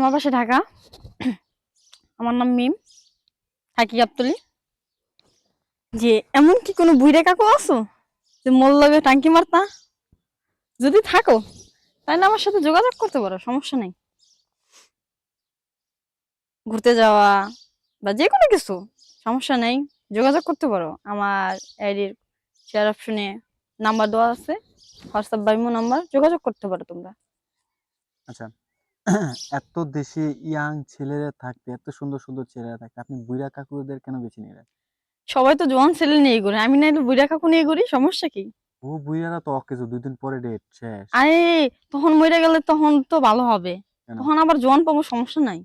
আমার বাসা ঢাকা। আমার নাম মিম। থাকি গাবতলি। যে এমন কি কোনো বুড়ে কাকু আছো? যে মোল টাঙ্কি মারতা? যদি থাকো তাহলে আমার সাথে যোগাযোগ করতে পারো, সমস্যা নেই। ঘুরতে যাওয়া বা যে কোনো কিছু, সমস্যা নেই। যোগাযোগ করতে পারো। আমার আইডির শেয়ার অপশনে নাম্বার দেওয়া আছে। হোয়াটসঅ্যাপ বাইমো নাম্বার যোগাযোগ করতে পারো তোমরা। আচ্ছা। এত দেশে ইয়াং ছেলেরা থাকতে এত সুন্দর সুন্দর ছেলেরা থাকতে আপনি বুড়া কাকুদের কেন বেছে নিলেন? সবাই তো জোয়ান ছেলে নিয়ে ঘুরে আমি নাইলে বুড়া কাকু নিয়ে ঘুরি সমস্যা কি? ও বুড়ারা তো অকেজো দুই দিন পরে ডেট শেষ। আরে তখন মরে গেলে তখন তো ভালো হবে। তখন আবার জোয়ান পাবো সমস্যা নাই।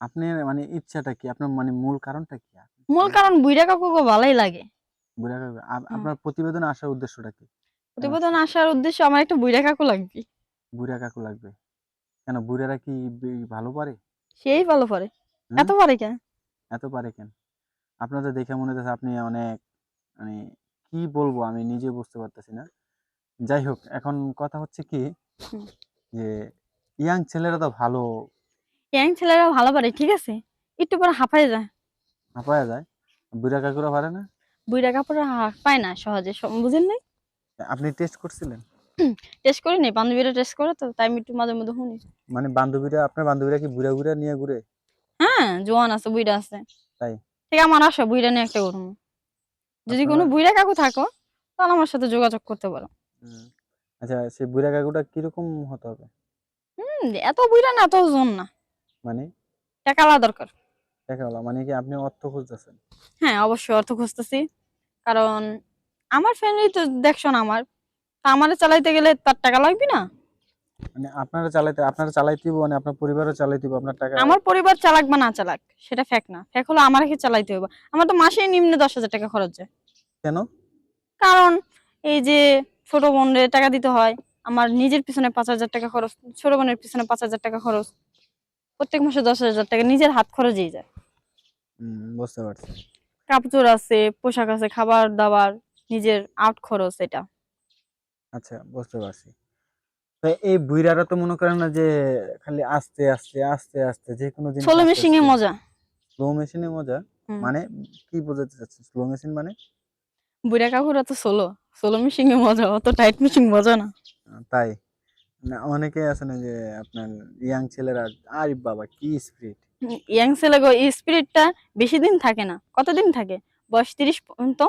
আপনার মানে ইচ্ছাটা কি? আপনার মানে মূল কারণটা কি? মূল কারণ বুড়া কাকুকে ভালোই লাগে। বুড়া কাকু আপনার প্রতিবেদন আসার উদ্দেশ্যটা কি? প্রতিবেদন আসার উদ্দেশ্য আমার একটা বুড়া কাকু লাগবে। বুড়া কাকু লাগবে। কেন বুড়ারা কি ভালো পারে? সেই ভালো পারে। এত পারে কেন? এত পারে কেন? আপনাদের দেখে মনে হচ্ছে আপনি অনেক মানে কি বলব আমি নিজে বুঝতে পারতেছি না। যাই হোক এখন কথা হচ্ছে কি যে ইয়াং ছেলেরা তো ভালো। ইয়াং ছেলেরা ভালো পারে ঠিক আছে। একটু পরে হাঁপায় যায়। পাওয়া যায়? বুড়া কাকুরা পারে না? বুড়া কাপড় পায় না সহজে বুঝেন নাই? আপনি টেস্ট করছিলেন? টেস্ট করি নি বান্ধবীরা টেস্ট করে তো তাই আমি একটু মাঝে মধ্যে শুনি। মানে বান্ধবীরা আপনার বান্ধবীরা কি বুড়া বুড়া নিয়ে ঘুরে? হ্যাঁ জোয়ান আছে বুইড়া আছে। তাই? ঠিক আমার আসো বুইড়া নিয়ে একটা করব যদি কোনো বুইড়া কাকু থাকো তাহলে আমার সাথে যোগাযোগ করতে পারো। আচ্ছা সেই বুড়া কাকুটা কীরকম হতে হবে? হুম, এত বুইড়া না এত জোন না। মানে? টাকালা দরকার। হলো মানে কি আপনি অর্থ খুঁজতেছেন? হ্যাঁ অবশ্যই অর্থ খুঁজতেছি। কারণ আমার ফ্যামিলি তো দেখছ না আমার আমারে চালাইতে গেলে তার টাকা লাগবে না? মানে আপনারা চালাইতে আপনারা চালাইতে হইবো, মানে আপনার পরিবারও চালাইতে হইবো, আপনার টাকা আমার পরিবার চালাক বা না চালাক সেটা ফ্যাক না। ফ্যাক হলো আমাকে চালাইতে হবে আমার তো মাসে নিম্নে দশ হাজার টাকা খরচ যায় কেন? কারণ এই যে ছোট বোনের টাকা দিতে হয় আমার নিজের পিছনে পাঁচ হাজার টাকা খরচ ছোট বোনের পিছনে পাঁচ হাজার টাকা খরচ। প্রত্যেক মাসে দশ হাজার টাকা নিজের হাত খরচেই যায়। হুম, বুঝতে পারছি। কাপড় আছে পোশাক আছে খাবার দাবার নিজের আউট খরচ এটা। আচ্ছা বুঝতে পারছি। তো এই বুইরারা তো মনে করেন না যে খালি আস্তে আস্তে আস্তে আস্তে যে কোনো জিনিস ষোলো মেশিং এ মজা। স্লো মেশিন মেশিনে মজা মানে কি বোঝাতে চাচ্ছেন? স্লো মেশিন মানে? বুড়া কাকুরা তো সোলো সোলো মেশিং এ মজা অত টাইট মেশিং মজা না। তাই। না অনেকে আছে না যে আপনার ইয়াং ছেলেরা আরে বাবা কি স্পিড ইয়াং ছেলে গো স্পিরিটটা বেশি দিন থাকে না। কতদিন থাকে? বয়স তিরিশ পর্যন্ত।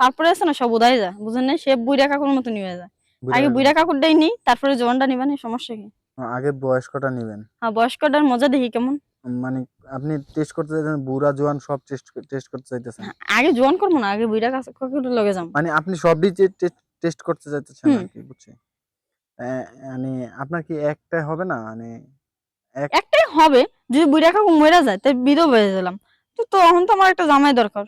তারপরে আছে না সব উদায় যায়। বুঝেন না সে বুড়া কাকুর মতো নিয়ে যায়। আগে বুড়া কাকুরটাই নেই তারপরে জোয়ানটা নিবেন সমস্যা কি? আগে বয়স্কটা নেবেন। হ্যাঁ বয়স্কটার মজা দেখি কেমন। মানে আপনি টেস্ট করতে চাইতেছেন বুড়া জোয়ান সব টেস্ট টেস্ট করতে চাইতেছেন। হ্যাঁ, আগে জোয়ান করব না আগে বুড়া কাকুর লগে যাম। মানে আপনি সবই টেস্ট করতে চাইতেছেন হুম। আর কি বুঝছি মানে আপনার কি একটা হবে না? মানে একটাই হবে যদি বুড়া কাকু মরে যায় তাই বিধব হয়ে গেলাম। তো তখন তো আমার একটা জামাই দরকার।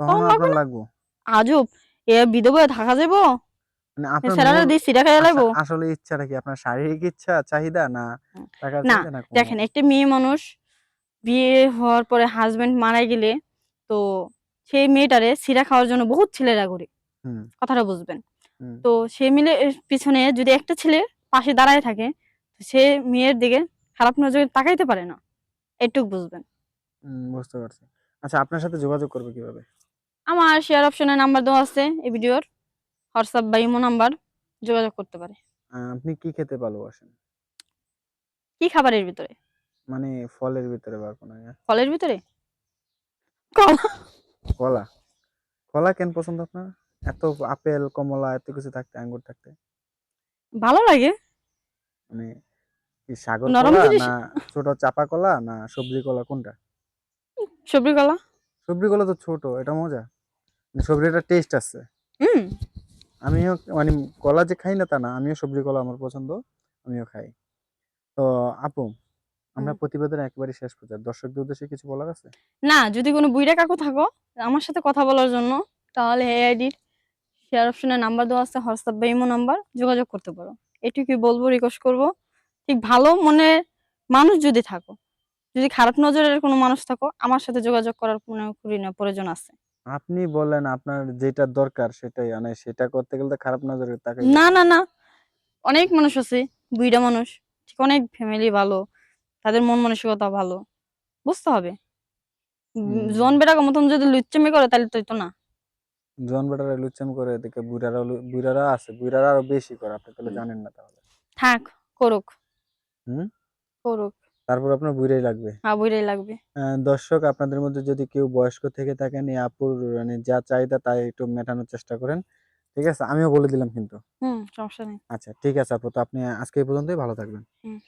তখন লাগবে আজব এ বিধব থাকা যাব আসলে ইচ্ছাটা কি? আপনার শারীরিক ইচ্ছা চাহিদা না? দেখেন একটা মেয়ে মানুষ বিয়ে হওয়ার পরে হাজবেন্ড মারা গেলে তো সেই মেয়েটারে সিরা খাওয়ার জন্য বহুত ছেলেরা ঘুরে। কথাটা বুঝবেন? তো সে মিলে পিছনে যদি একটা ছেলে পাশে দাঁড়ায় থাকে সে মেয়ের দিকে খারাপ নজরে তাকাইতে পারে না। এটুক বুঝবেন। বুঝতে পারছি। আচ্ছা আপনার সাথে যোগাযোগ করবে কীভাবে? আমার শেয়ার অপশনের নাম্বার দেওয়া আছে এই ভিডিওর হোয়াটসঅ্যাপ বা ইমো নাম্বার যোগাযোগ করতে পারে। আপনি কি খেতে ভালোবাসেন? কি খাবারের ভিতরে? মানে ফলের ভিতরে বা কোনো ইয়ে? ফলের ভিতরে? কলা। কলা? কলা কেন পছন্দ আপনার? এত আপেল কমলা এত কিছু থাকতে আঙ্গুর থাকতে? ভালো লাগে। মানে কি সাগর কলা না ছোট চাপা কলা না সবজি কলা কোনটা? সবজি কলা। সবজি কলা তো ছোট এটা মজা। মানে সবজিটা টেস্ট আছে। হুম। আমিও মানে কলা যে খাই না তা না আমিও সবজি কলা আমার পছন্দ আমিও খাই। তো আপু আমরা। প্রতিবেদন একেবারে শেষ পর্যায়ে। দর্শকদের উদ্দেশ্যে কিছু বলার আছে? না যদি কোনো বুইড়া কাকু থাকো আমার সাথে কথা বলার জন্য তাহলে এই আইডির শেয়ার অপশনে নাম্বার দেওয়া আছে হোয়াটসঅ্যাপ বা ইমো নাম্বার যোগাযোগ করতে পারো। এটুকুই বলব রিকোয়েস্ট করব ঠিক ভালো মনে মানুষ যদি থাকো যদি খারাপ নজরের কোনো মানুষ থাকো আমার সাথে যোগাযোগ করার কোনো প্রয়োজন আছে। আপনি বললেন আপনার যেটা দরকার সেটাই মানে সেটা করতে গেলে তো খারাপ নজরে তাকে না না না। অনেক মানুষ আছে বুইড়া মানুষ ঠিক অনেক ফ্যামিলি ভালো তাদের মন মানসিকতা ভালো বুঝতে হবে। জন বেটাকে মতন যদি লুচ্চামি করে তাহলে তো তো না। জন বেটারা লুচ্চাম করে এদিকে বুড়ারা বুড়ারা আছে বুড়ারা আরও বেশি করে আপনি তাহলে জানেন না তাহলে। থাক করুক। হুম? করুক। তারপর আপনার বুইরাই লাগবে। হ্যাঁ বুইরাই লাগবে। দর্শক আপনাদের মধ্যে যদি কেউ বয়স্ক থেকে থাকেন এই আপুর মানে যা চাহিদা তাই একটু মেটানোর চেষ্টা করেন। ঠিক আছে? আমিও বলে দিলাম কিন্তু। হুম সমস্যা নেই। আচ্ছা ঠিক আছে আপু। তো আপনি আজকে এই পর্যন্তই। ভালো থাকবেন। হুম।